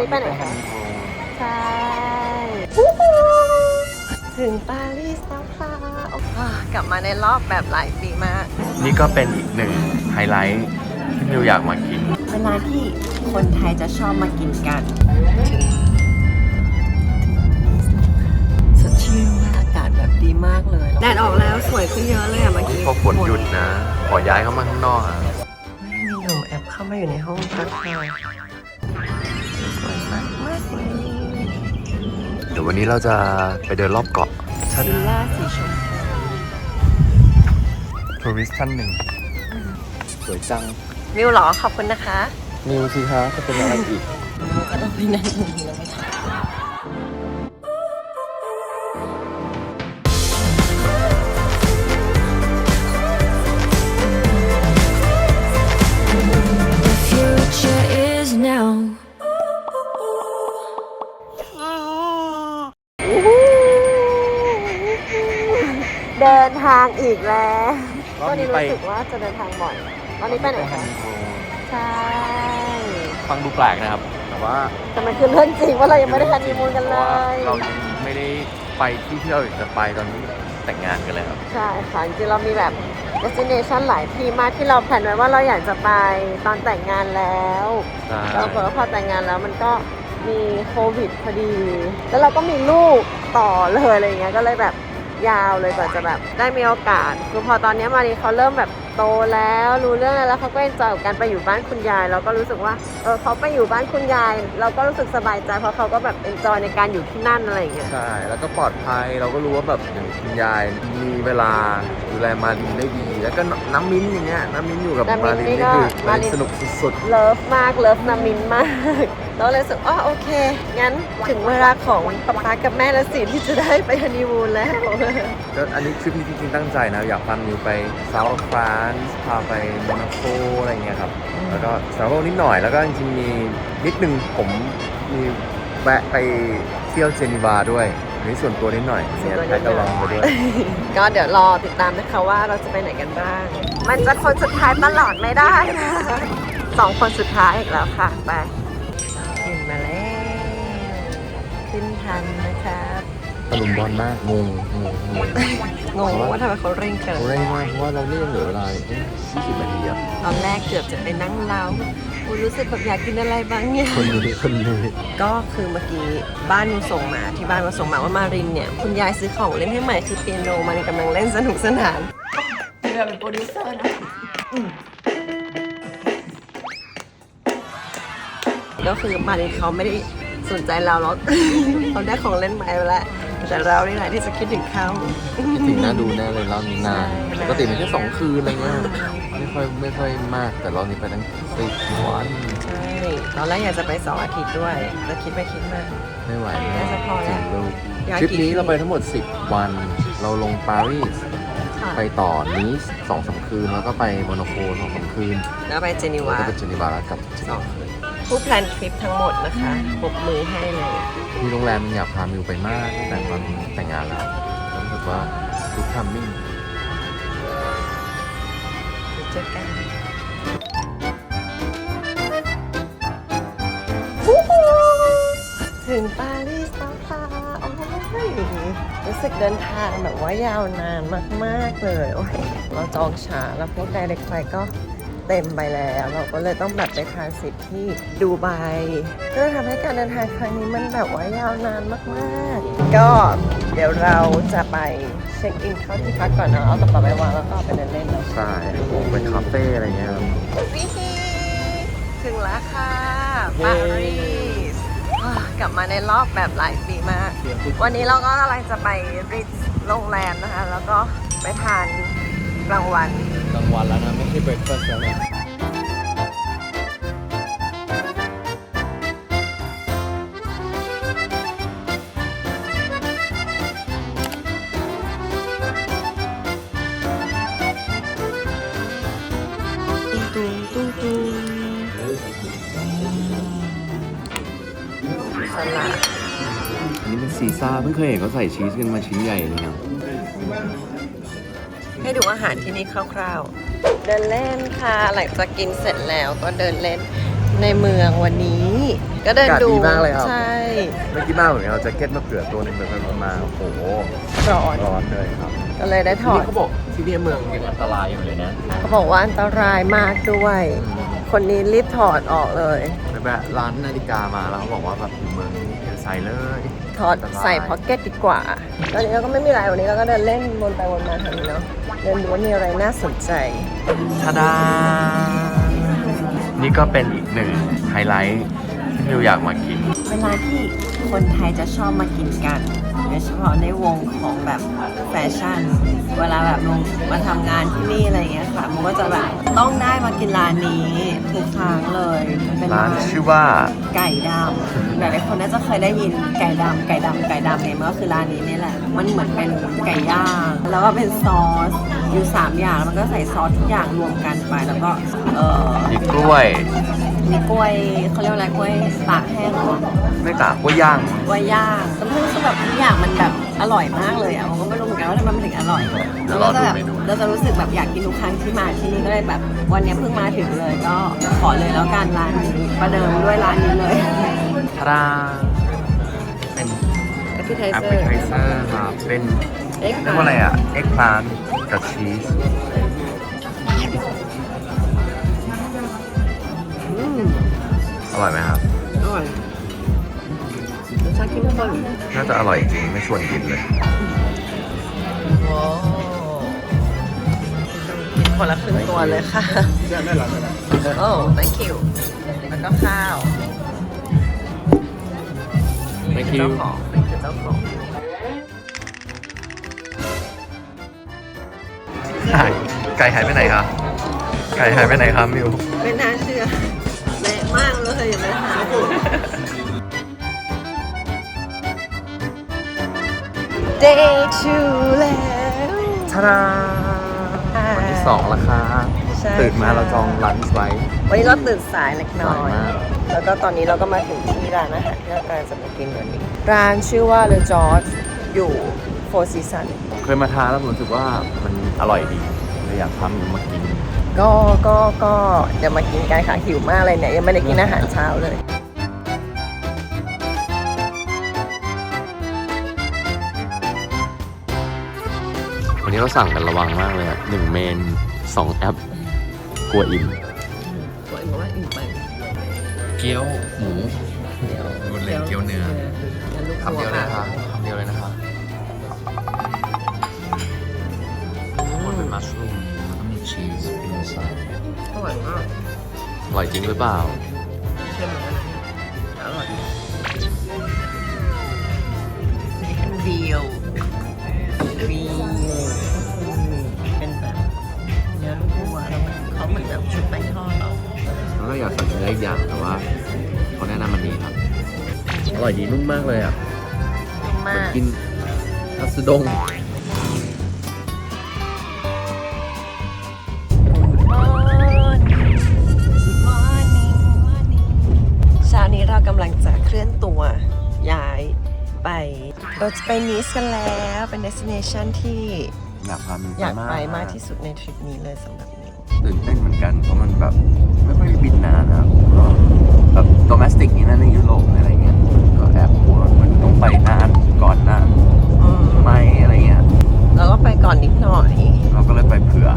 นี้ไปไหนคะ ใช่ ถึงปารีสแล้วค่ะอ่ากลับมาในรอบแบบหลายปีมาก นี่ก็เป็นอีกหนึ่งไฮไลท์ที่มิวอยากมากิน เวลาที่คนไทยจะชอบมากินกัน สดชื่นมากอากาศแบบดีมากเลย แดดออกแล้วสวยขึ้นเยอะเลยอะเมื่อกี้พอฝนหยุดนะ ขอย้ายเข้ามาข้างนอกอะไม่มีหนุ่มแอบเข้ามาอยู่ในห้องพักเรา เลยเดี๋ยววันนี้เราจะไปเดินรอบเกาะวิลล่าสีชมพูทัวริสท่านหนึ่ง สวยจัง วิวเหรอขอบคุณนะคะมิวสิคะจะเป็นอะไรอีกจะต้องไปนั่งตรงนี้แล้วไหมคะ เดินทางอีกแล้วรอตบอนนี้นี้ไป รู้สึกว่าจะเดินทางบ่อยตอนนี้ไปไหนคะใช่ฟังดูแปลกนะครับ แต่ว่าแต่มันคือเรื่องจริงว่าเรายังไม่ได้ฮันนีมูนกันเลพราะว่ายเรายังไม่ได้ไปที่ที่เราอยากจะไปตอนนี้แต่งงานกันเลยครับ ใช่ค่ะจริงๆเรามีแบบ destination หลายที่มากที่เราแผนไว้ว่าเราอยากจะไปตอนแต่งงานแล้วใช่ แล้วปรากฏว่าพอแต่งงานแล้วมันก็มีโควิดพอดี แล้วเราก็มีลูกต่อเลยอะไรอย่างเงี้ยก็เลยแบบ ยาวเลยกว่าจะแบบได้มีโอกาสคือพอตอนนี้มารีเขาเริ่มแบบโตแล้วรู้เรื่องแล้วแล้วเขาก็เอนจอยกับการไปอยู่บ้านคุณยาย เราก็รู้สึกว่าเออเขาไปอยู่บ้านคุณยาย เราก็รู้สึกสบายใจเพราะเขาก็แบบเอนจอยในการอยู่ที่นั่นอะไรอย่างเงี้ยใช่ แล้วก็ปลอดภัยเราก็รู้ว่าแบบอย่างคุณยายมีเวลาดูแลมารินได้ดี แล้วก็น้ำมิ้นอย่างเงี้ยน้ำมิ้นอยู่กับน้ำมิ้มานรินนี่นี่ก็คือมารินสนุกสุดเลิฟมากเลิฟนามินมากเราเลยรู้สึกอ๋อโอเค งั้นถึงเวลาของป๊าป๊ากับแม่แล้วสิที่จะได้ไปฮันนีมูนแล้ว ๆก็อันนี้ทริปนี้จริงๆตั้งใจนะอยากพามิวไปเซาท์ฟรานซ์พาไปโมนาโกอะไรเงี้ยครับ แล้วก็ทราเวลนิดหน่อยแล้วก็จริงๆมีนิดนึงผมมีแวะไปเที่ยวเจนีวาด้วยอันนี้ส่วนตัวนิดหน่อยส่วนเนี่ยตัวนิดหน่อยแพ็คกระลองไปด้วย ก็เดี๋ยวรอติดตามนะคะว่าเราจะไปไหนกันบ้าง มันจะคนสุดท้ายตลอดไม่ได้นะสองคนสุดท้ายอีกแล้วค่ะไปขึ้นมาแล้วขึ้นทันนะครับตะลุมบอลมากงงงงง งงงว่าทำไมเขาเร่งเกินเขาเร่งมากเพราะว่าเราเนี่ยยังเหลือเวลาอีกแค่20นาทีอะตอนแรกเกือบจะไปนั่งเล้าคุณรู้สึกแบบอยากกินอะไรบางอย่างคนนี้คนนี้ก็คือเมื่อกี้บ้านมาส่งมาที่บ้านมาส่งมาว่ามารินเนี่ยคุณยายซื้อของเล่นให้ใหม่คือเปียโนมารินกำลังเล่นสนุกสนานเราเป็นโปรดิวเซอร์นะก็คือมารินเขาไม่ได้สนใจเราหรอกเขาได้ของเล่นใหม่ไปแล้ว แต่เรานี่แหละที่จะคิดถึงเขาถึงน่าดูแน่เลยรอบนี้นานใช่ ปกติมันแค่สองคืนอะไรเงี้ยไม่ค่อยไม่ค่อยมากแต่รอบนี้ไปตั้งสิบวันใช่ตอนแรกอยากจะไปสองอาทิตย์ด้วยแต่คิดไปคิดมา ไม่ไหวน่าจะพอแล้วจริงลูกอยากทริปกี่นี้ที่เราไปทั้งหมด 10 วัน เราลงปารีสค่ะไปต่อนีสสองสามคืน แล้วก็ไปโมนาโกสองสามคืนแล้วไปเจนีแล้ววาก็ไปเจนีวาแล้วกลับสองคืน ผู้แพลนทริปทั้งหมดนะคะปรบมือให้เลย ที่โรงแรมมันอยากพามิวไปมากตั้งแต่ตอนแต่งงานแล้วรู้สึกว่าทุกทัมมิ่งเดี๋ยวเจอกันถึงปารีสแล้วค่ะโอ้ยรู้สึกเดินทางแบบว่ายาวนานมาก ๆ เลยโอ้ยเราจองช้าแล้วพวก direct flight ก็ เต็มไปแล้ว เราก็เลยต้องแบบไปทรานสิตที่ดูไบก็เลยทำให้การเดินทางครั้งนี้มันแบบว่ายาวนานมากๆ ก็เดี๋ยวเราจะไปเช็คอินเข้าที่พักก่อนเนาะเอากระเป๋าไปวางแล้วก็ไปเดินเล่นเนาะใช่โอ้ไปคาเฟ่อะไรเงี้ยครับวิฮีถึงแล้วค่ะเย้ปารีสอ่ากลับมาในรอบแบบหลายปีมาก วันนี้เราก็กำลังจะไปริทโรงแรมนะคะ แล้วก็ไปทาน กลางวัน กลางวันแล้วนะ ไม่ใช่เบรคฟาสต์แล้วนะตุ้งตุ้งตุ้งสลัดอันนี้เป็นซีซ่าเพิ่งเคยเห็นเขาใส่ชีสกันมาชิ้นใหญ่เลยนะ ให้ดูอาหารที่นี่คร่าวๆ เดินเล่นค่ะ หลังจากกินเสร็จแล้วก็เดินเล่นในเมืองวันนี้ ก็เดินอากาศดูดีมากเลยครับ ใช่ไม่คิดมากเหมือนกันเอาแจ็คเก็ตมาเผื่อตัวหนึงแบบมาโอ้โหร้อนร้อนเลยครับก็เลยได้ถอดนี่เขาบอกที่นี่เมืองยังอันตรายอยู่เลยนะเขาบอกว่าอันตรายมากด้วย คนนี้รีบถอดออกเลย ไปแวะร้านนาฬิกามาแล้วเขาบอกว่าแบบอยู่เมืองนี้อย่าใส่เลย ถอดใส่พ็อกเก็ตดีกว่า ตอนนี้เราก็ไม่มีอะไรวันนี้เราก็เดินเล่นวนไปวนมาแถวนี้เนาะ เดินดูว่ามีอะไรน่าสนใจทาดา นี่ก็เป็นอีกหนึ่งไฮไลท์ที่มิวอยากมากิน เวลาที่คนไทยจะชอบมากินกัน โดยเฉพาะในวงของแบบแฟชั่น เวลาแบบลงมาทำงานที่นี่อะไรอย่างเงี้ยค่ะ มันก็จะแบบต้องได้มากินร้านนี้ทุกครั้งเลยเป็นร้านชื่อว่าไก่ดำหลายๆคนน่าจะเคยได้ยินไก่ดำไก่ดำไก่ดำเนี่ยมันก็คือร้านนี้นี่แหละ มันเหมือนเป็นไก่ย่างแล้วก็เป็นซอสอยู่สามอย่างแล้วมันก็ใส่ซอสทุกอย่างรวมกันไปแล้วก็เออมีกล้วย มีกล้วยเขาเรียกว่าอะไรกล้วยตากแห้งเหรอไม่กล้ากล้วยย่างกล้วยย่างแต่มันคือแบบทุกอย่างมันแบบอร่อยมากเลยอะผมก็ไม่รู้เหมือนกันว่าทำไมมันถึงอร่อยเดี๋แล้ยววรอก็จะแบบดูเมนูเราจะรู้สึกแบบอยากกินทุกครั้งที่มาที่นี่ก็เลยแบบ วันนี้เพิ่งมาถึงเลยก็ขอเลยแล้วกันร้านนี้ประเดิมด้วยร้านนี้เลยทาดาเป็น appetizer appetizer ครับเป็นเอ็กเรียกว่าอะไรอะเอ็กพลานกับชีสอื อร่อยไหมครับ อร่อยรสชาติเข้มข้นน่าจะอร่อยจริงไม่ชวนกินเลยว้าวกินคนละครึ่งตัวเลยค่ะโอ้ thank you แล้วก็ข้าว Thank เจ้า you ของนี่คือเจ้าของไก่ไก่หายไปไหนคะไก่หายไปไหนครับมิวไม่น่าเ day two แล้วทาดาวันที่สองแล้วครับใช่ตื่นมาเราจองลันช์ไว้ วันนี้เราตื่นสายเล็กน้อย สายมาก แล้วก็ตอนนี้เราก็มาถึงที่ร้านอาหารที่เรากำลังจะไปกินวันนี้ ร้านชื่อว่า Le George อยู่ Four Seasons เคยมาทานแล้วผมรู้สึกว่ามันอร่อยดีเลยอยากทำมากิน ก็ ก็ ก็เดี๋ยวมากินกันค่ะหิวมากเลยเนี่ย ยังไม่ได้กินอาหารเช้าเลย นี้เราสั่งกันระวังมากเลยอะหนึ่งเมนสองแอปกลัวอิ่มสวยว่าอิ่มไปเกี๊ยวหมู เดี๋ยวบนเลนเกี๊ยวเนื้อ ดี๋ลูกคำเดียวเลยนะคะคำเดียวเลยนะคะมันเป็นมัชรูมแล้วก็มีชีสอินไซด์อร่อยมาก อร่อยจริงหรือเปล่า อยากสั่งเนื้ออีกอย่างแต่ว่าเขาแนะนำมันนี้ครับ อร่อยดีนุ่มมากเลยอะเหมามือนกกินคัตสึดงเช้านี้เรากำลังจะเคลื่อนตัวย้ายไป เราจะไปนิสกันแล้ว เป็น destination ที่อยากพามิวอยากไปมากที่สุดในทริปนี้เลยสำหรับนิว ตื่นเต้นเหมือนกันเพราะมันแบบไม่ค่อยได้บินนานนะครับก็แบบโดเมสติกนี่นะในยุโรปอะไรเงี้ยก็แอบกลัวเหมันต้องไปนานก่อนนานไม่อะไรเงี้ยเราก็ไปก่อนนิดหน่อย เราก็เลยไปเผื่อ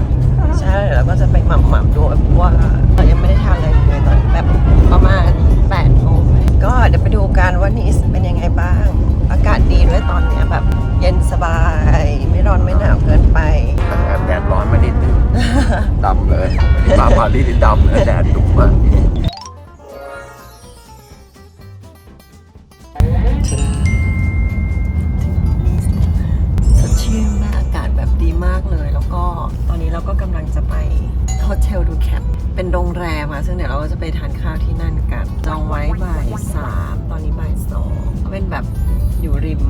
ใช่แล้วก็จะไปหม่ำๆด้วยเพราะว่าเรายังไม่ได้ทานอะไรเลยตอนแบบประมาณ8โมง ก็เดี๋ยวไปดูกันว่านิสเป็นยังไงบ้าง อากาศดีด้วยตอนเนี้ยแบบเย็นสบาย ไม่ร้อนไม่หนาวเกินไปแต่แอบแดดร้อนมานิดนึงดำเลยมาปารีสนี่ดำเลยแดดดุมาก ก็ตอนนี้เราก็กำลังจะไปโฮเทลดูแคปเป็นโรงแรมอะซึ่งเดี๋ยวเราก็จะไปทานข้าวที่นั่นกัน จองไว้บ่ายสามตอนนี้บ่ายสองเป็นแบบอยู่ริม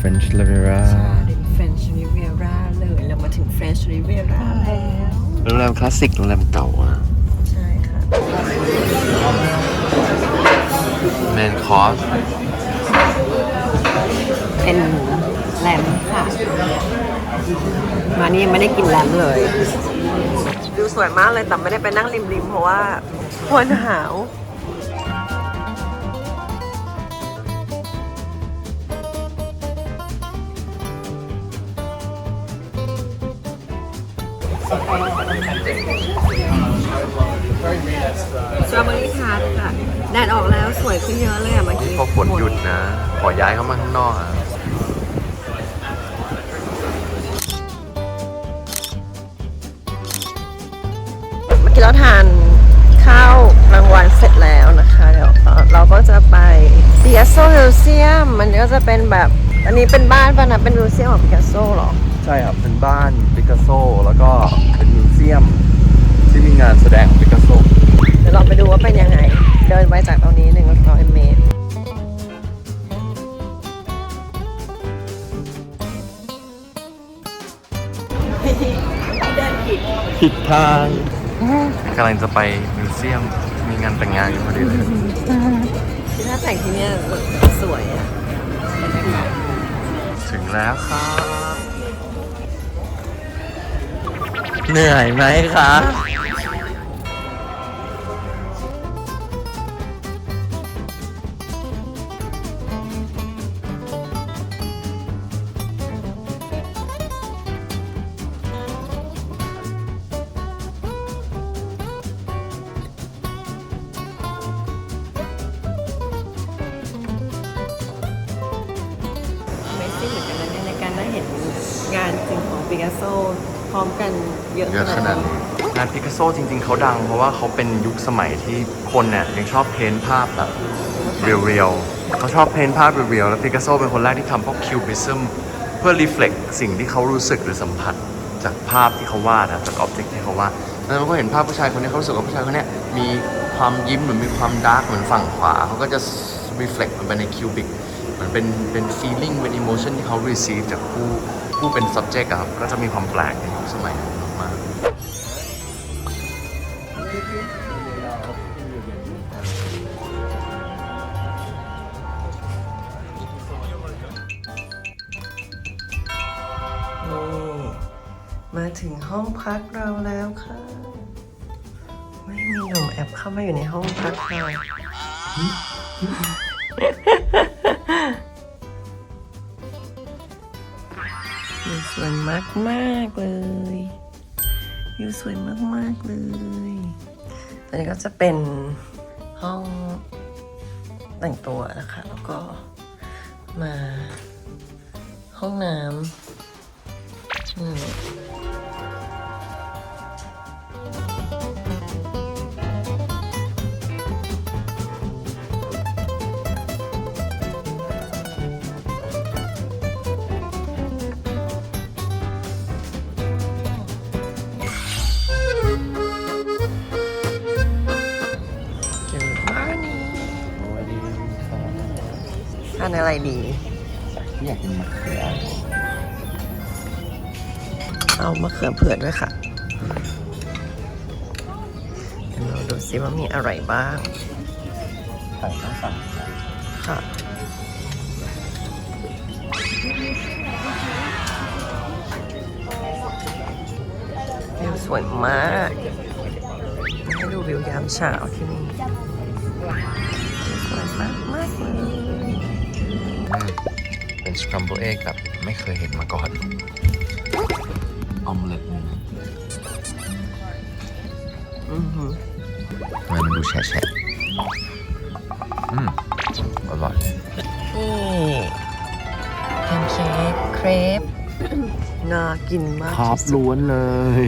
French Riviera ใช่ริม French Riviera เลยเรามาถึง French Riviera แล้วโรงแรมคลาสสิกโรงแรมเก่าอะใช่ค่ะแมนคอสเป็นแรมค่ะ มานี่ยังไม่ได้กินแรมเลยดูสวยมากเลยแต่ไม่ได้ไปนั่งริมๆเพราะว่าควรหาวสตรอเบอรี่ทาร์ค่ะแดดออกแล้วสวยขึ้นเยอะเลยอะเมื่อกี้ พอฝนหยุดนะ ขอย้ายเข้ามาข้างนอกอะ วันเสร็จแล้วนะคะ เดี๋ยวเราก็จะไปปิกัสโซมิวเซียมมันก็จะเป็นแบบ อันนี้เป็นบ้านป่ะนะ เป็นมิวเซียมของปิกัสโซหรอ ใช่ครับ เป็นบ้านปิกัสโซ แล้วก็เป็นมิวเซียมที่มีงานแสดงของปิกัสโซ เดี๋ยวเราไปดูว่าเป็นยังไง เดินไปจากตรงนี้100เมตรผิดทางกำลังจะไปมิวเซียม มีงานแต่งงานอยู่พอดีเลยที่ถ้าแต่งที่เนี่ยสวยอะถึงแล้วครับ เหนื่อยไหมคะานจริงของปิกัสโซพร้อมกันเยอะเยอะขนาดนี้งานปิกัสโซจริง ๆ เขาดัง เพราะว่าเขาเป็นยุคสมัยที่คนเนี่ยยังชอบเพ้นท์ภาพแบบเรียวๆเขาชอบเพ้นท์ภาพเรียวๆแล้วปิกัสโซเป็นคนแรกที่ทำพวกคิวบิซึมเพื่อรีเฟล็กสิ่งที่เขารู้สึกหรือสัมผัสจากภาพที่เขาวาดนะจากอ็อบเจกต์ที่เขาวาดแล้วเราก็เห็นภาพผู้ชายคนนี้เขารู้สึกว่าผู้ชายคนเนี้ยมีความยิ้มหรือมีความดาร์กเหมือนฝั่งขวาเขาก็จะรีเฟล็กมันไปในคิวบิกเหมือนเป็นเป็น feeling เป็น emotion ที่เขา receive จากผู้ ผู้เป็น subject อะครับ ก็จะมีความแปลกในยุคสมัยนั้นมากๆนี่มาถึงห้องพักเราแล้วค่ะ ไม่มีหนุ่มแอบเข้ามาอยู่ในห้องพักเรา มากๆเลยวิวสวยมากมากๆเลยอันนี้ก็จะเป็นห้องแต่งตัวนะคะ แล้วก็มาห้องน้ำ อะไรดี อยากกินมะเขือ เอามะเขือเผือกด้วยค่ะเดี๋ยวเราดูซิว่ามีอะไรบ้างไข่ต้องสั่งค่ะวิวสวยมากให้ดูวิวยามเช้าที่นี่วิวสวยมากมากๆเลย เป็นสครัมเบิลเอ็กแบบไม่เคยเห็นมาก่อน ออมเล็ตมันอือหือมันดูแฉะๆอืมอร่อยนี่แพนเค้กเครปน่ากินมากคาร์บที่สุดล้วนเลย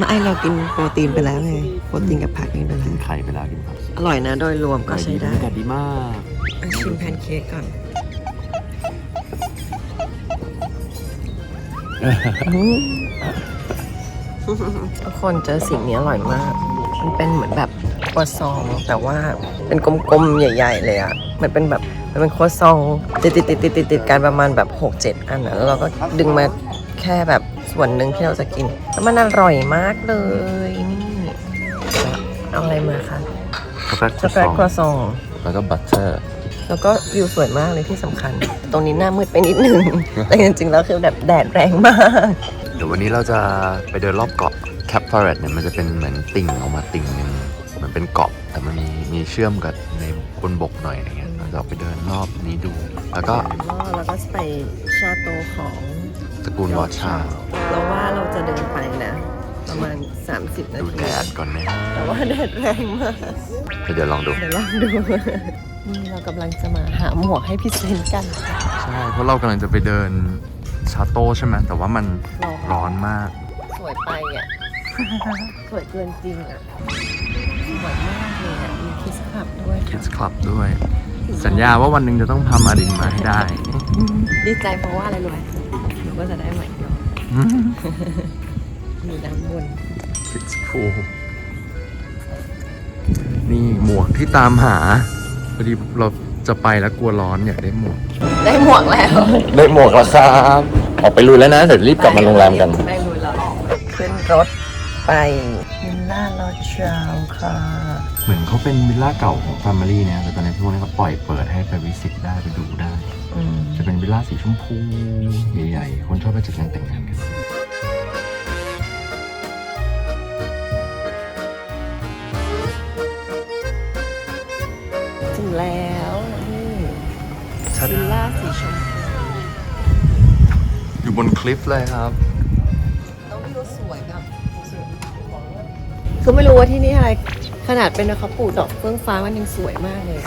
ไม่เรากินโปรตีนไปแล้วไง โปรตีนกับผักนี่ไปแล้วกินไข่ไปแล้วกินผักอร่อยนะโดยรวมก็ใช้ได้บรรยากาศดีมากอะชิมแพนเค้กก่อน ทุกคนเจอสิ่งนี้อร่อยมาก มันเป็นเหมือนแบบครัวซอง แต่ว่าเป็นกลมๆ ใหญ่ ๆ เลยอะมันเป็นแบบมันเป็นครัวซองติดติดติดติดติดติดกันประมาณแบบ 6-7 อันนะแล้วเราก็ดึงมาแค่แบบส่วนหนึ่งที่เราจะกิน แล้วมันอร่อยมากเลยนี่ เอาอะไรมาคะช็อกโกแลตช็อกโกแลตครัวซอง แล้วก็บัตเตอร์ แล้วก็วิวสวยมากเลยที่สำคัญ ตรงนี้หน้ามืดไปนิดนึง แต่จริงๆแล้วคือแบบแดดแรงมาก เดี๋ยววันนี้เราจะไปเดินรอบเกาะแคปฟอเรตเนี่ยมันจะเป็นเหมือนติ่งออกมาติ่งหนึงเหมือนเป็นเกาะแต่มันมีมีเชื่อมกับในบนบกหน่อยอะไรเงี้ยเราจะออกไปเดินรอบนี้ดู แล้วก็แล้วก็ไปชาโตของตระกูลวอชชาเราว่าเราจะเดินไปนะ ประมาณ 30 นาดูที แดดก่อนนะแต่ว่าแดดแรงมากเดี๋ยวลองดู เดี๋ยวลองดู นี่เรากำลังจะมาหาหมวกให้พี่เซนกันค่ะ ใช่ เพราะเรากำลังจะไปเดินชาโต้ใช่ไหมแต่ว่ามันร้อน ร้อนมาก สวยไปอะ สวยเกินจริงอะ สวยมากเลยอะ มีคิสคลับด้วย Kids Club ด้วย สัญญาว่าวันหนึ่งจะต้องพามาดินมาให้ได้ ดีใจเพราะว่าอะไรรู้ไหมหนูก็จะได้ใหม่เนาะมี น้ำวน Kids Pool นี่หมวกที่ตามหาพอดีเราจะไปแล้วกลัวร้อนอยากได้หมวก ได้หมวกแล้ว ได้หมวกแล้วครับ ออกไปลุยแล้วนะ เดี๋ยวรีบกลับมาโรงแรมกัน ได้ลุยแล้วขึ้นรถไปวิลล่าลอชาวค่ะ เหมือนเขาเป็นวิลล่าเก่าของ Family เนี่ยแต่ตอนนี้พวกนี้เขาปล่อยเปิดให้ไปวิสิตได้ไปดูได้อืมจะเป็นวิลล่าสีชมพูใหญ่ๆ คนชอบไปจัดงานแต่งงานกัน แล้วนี่วิลล่าสีชมพูอยู่บนคลิฟเลยครับต้องวิวสวยแบบคือไม่รู้ว่าที่นี่อะไร ขนาดเป็นเขาปลูกดอกเฟื่องฟ้ามันยังสวยมากเลย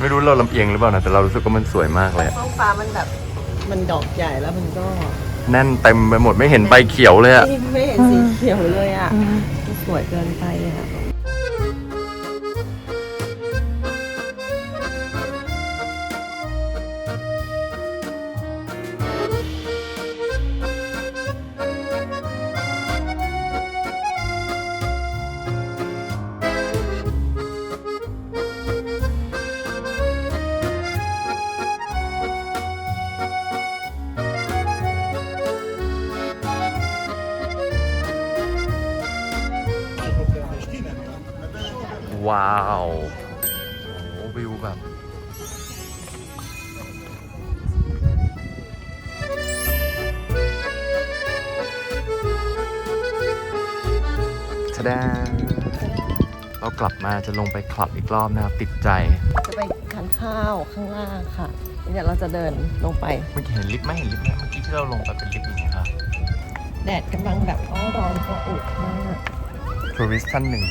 ไม่รู้เราลำเอียงหรือเปล่านะแต่เรารู้สึกว่ามันสวยมากเลยเฟื่องฟ้ามันแบบมันดอกใหญ่แล้วมันก็แน่นเต็มไปหมดไม่เห็นใบเขียวเลยอะ ไม่ไม่เห็นสีเขียวเลยอะสวยเกินไปอะ ว้าวโอ้วิวแบบชะดาเรากลับมาจะลงไปคลับอีกรอบนะครับ ติดใจ จะไปทานข้าวข้างล่างค่ะ เดี๋ยวเราจะเดินลงไป เมื่อกี้เห็นลิฟต์ไหมเห็นลิฟต์ไหมเมื่อกี้ที่เราลงไปเป็นลิฟต์อย่างเงี้ยครับแดดกำลังแบบอ้อร้อนก็อุมากทัวริสท่านหนึ่ง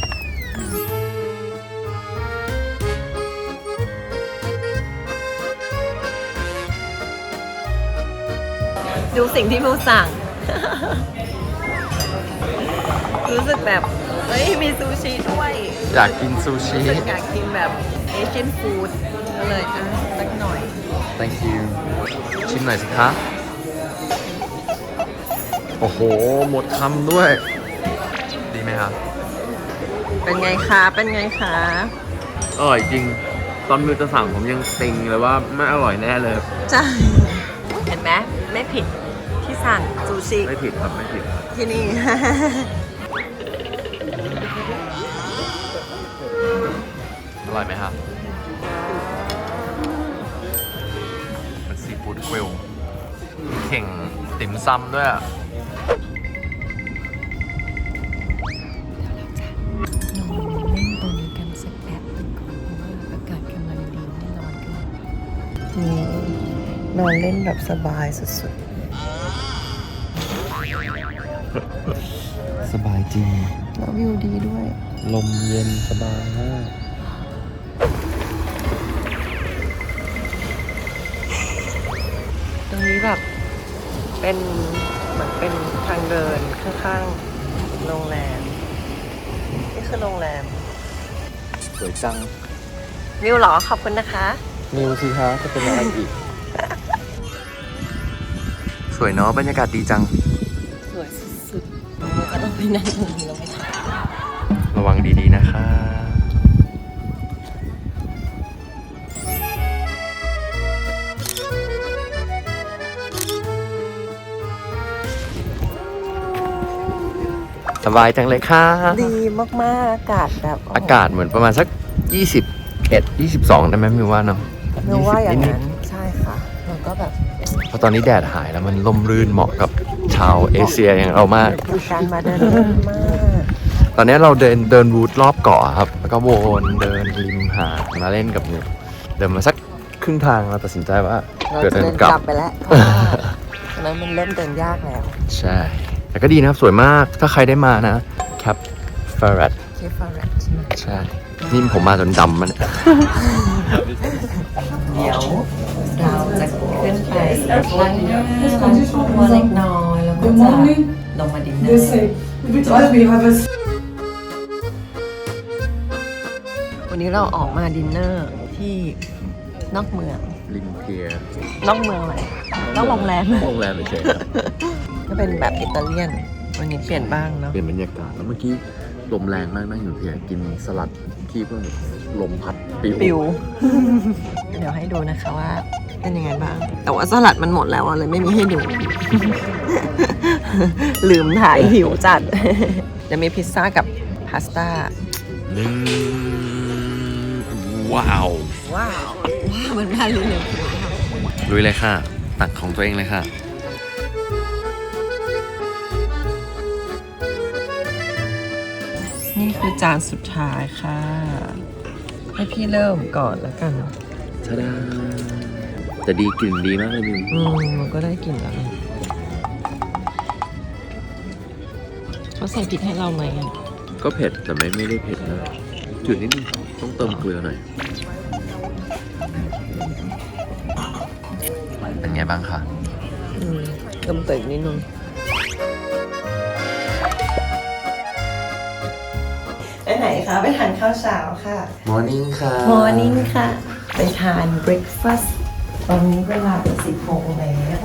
ดูสิ่งที่มูสั่ง รู้สึกแบบ เฮ้ย มีซูชิด้วยอยากกินซูชิ รู้สึกอยากกินแบบเอเชียนฟู้ดก็เลยอะสักหน่อย thank you ชิมหน่อยสิคะ โอ้โห หมดคำด้วย ดีไหมครับ เป็นไงคะ เป็นไงคะ อร่อยจริง ตอนมิวจะสั่งผมยังติงเลยว่าไม่อร่อยแน่เลย ใช่ เห็นไหมไม่ผิดที่ สั่งซูชิไม่ผิดครับไม่ผิดครับที่นี่ อร่อยไหมครับเป็นซีฟู้ดกริลเข่งติ่มซำด้วยอะเล่นตรงนี้กันสักแป๊บนึงก่อนเพราะว่าอากาศกำลังดีไม่ร้อนเกัน นี่นอนเล่นแบบสบายสุดส จริงๆแล้ววิวดีด้วย ลมเย็นสบายมากตรงนี้แบบเป็นเหมือนเป็นทางเดินข้างๆโรงแรม นี่คือโรงแรม สวยจัง วิวเหรอขอบคุณนะคะมิวสิคะจะเป็นอะไรอีก สวยเนาะบรรยากาศดีจัง สวยสุดๆเรา จะต้องไปนั่งตรงนี้เราไม่ถ่ายระวังดีๆนะคะสบายจังเลยค่ะ ดีมากๆ อากาศแบบอากาศเหมือนประมาณสัก 21 22 ได้ไหมมิวว่าเนาะเนื่ว่าอย่างนิดนั้น ใช่ค่ะแล้วก็แบบๆเพราะตอนนี้แดดหายแล้วมันล่มรื่นเหมาะกับ ชาวเอเชียอย่างเรามากคือการมาเดินเล่นมาก ตอนนี้เราเดินเดินรูทรอบเกาะครับ แล้วก็วนเดินริมหาดมาเล่นกับมิวเดินมาสักครึ่งทางเราตัดสินใจว่าเราเกิดจะเดิเดินนกลักบลับไปแล้วเพราะว่าตอนนั้นมันเริ่มเดินยากแล้วใช่ แต่ก็ดีนะครับสวยมากถ้าใครได้มานะแคปฟารัตเคฟารัตใช่ไหมใช่ นี่ผมมาจนดำมันเดี๋ยวเราจะขึ้นไปล้างหน้าล้างตัวเล็กน้อยแล้ว ก็จะลงมาดินเนอ They ร์ say, because we have a วันนี้เราออกมาดินเนอร์ที่นอกเมืองลิงเพียนอกเมืองอะไรนอกโรงแรมโรงแรมเฉยก็เป็นแบบอิตาเลียน วันนี้เปลี่ยนบ้างเนาะ เปลี่ยนบรรยากาศแล้วเมื่อกี้ลมแรงมากนั่งอยู่เพียกินสลัดที่เพิ่งลมพัดปิวปิวเดี๋ยวให้ดูนะคะว่า เป็นยังไงบ้าง แต่ว่าสลัดมันหมดแล้วอะเลยไม่มีให้ดู ลืมถ่ายหิวจัด จะมีพิซซ่ากับพาสต้าหนึ่งว้าว ว้าวว้าวมันมาเร็วลุยเลยค่ะ ตักของตัวเองเลยค่ะนี่คือจานสุดท้ายค่ะ ให้พี่เริ่มก่อนแล้วกันชาดา แต่ดีกลิ่นดีมากเลยมิวอืมมันก็ได้กลิ่นแล้วนะเขาใส่พริกให้เราไหมอะก็เผ็ดแต่ไม่ไม่ได้เผ็ดนะจืดนิดนึงต้องเติมเกลือหน่อยเป็นไงบ้างคะอืมเติมเติมนิดนึงไปไหนคะ ไปทานข้าวเช้าค่ะ มอร์นิ่งค่ะ Morning ค่ะ ไปทาน breakfast ต อนนี้เวลาเป็นสิบโมงแล้ว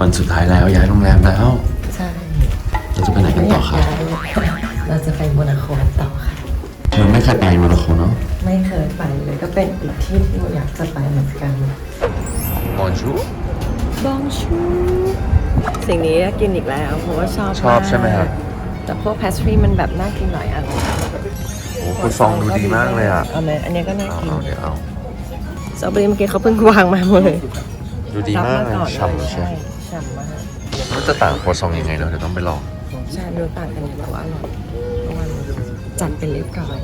วันสุดท้ายแล้วย้ายโรงแรมแล้ว ใช่เราจะไปไหนกันต่อคะเราจะไปโมนาโคกันต่อค่ะเราไม่เคยไปโมร็อกโกเนาะไม่เคยไปเลยก็เป็นอีกที่ที่เราอยากจะไปเหมือนกันบอนชูบองชูสิ่งนี้กินอีกแล้ว เพราะว่าชอบชอบากใช่ไหมครับแต่พวกพาสทรีมันแบบน่ากินหลายอันโอ้คุณซองดูดีมากเลยอะเอาไหมอันนี้ก็น่าเอากินเอาเดี๋ยวเอาส ตรอเบอรี่เมื่อกี้เขาเพิ่งวางมาหมดเลยดูดีมากรับเลยก่อนฉ่ำเลยใช่ใช่ฉ่ำมากมันจะต่างโคซองยังไงเราเดี๋ยวต้องไปลอง ใช่ดูต่างกันอยู่แต่ว่าอร่อยเพราะว่าจัดเป็นเรียบร้อย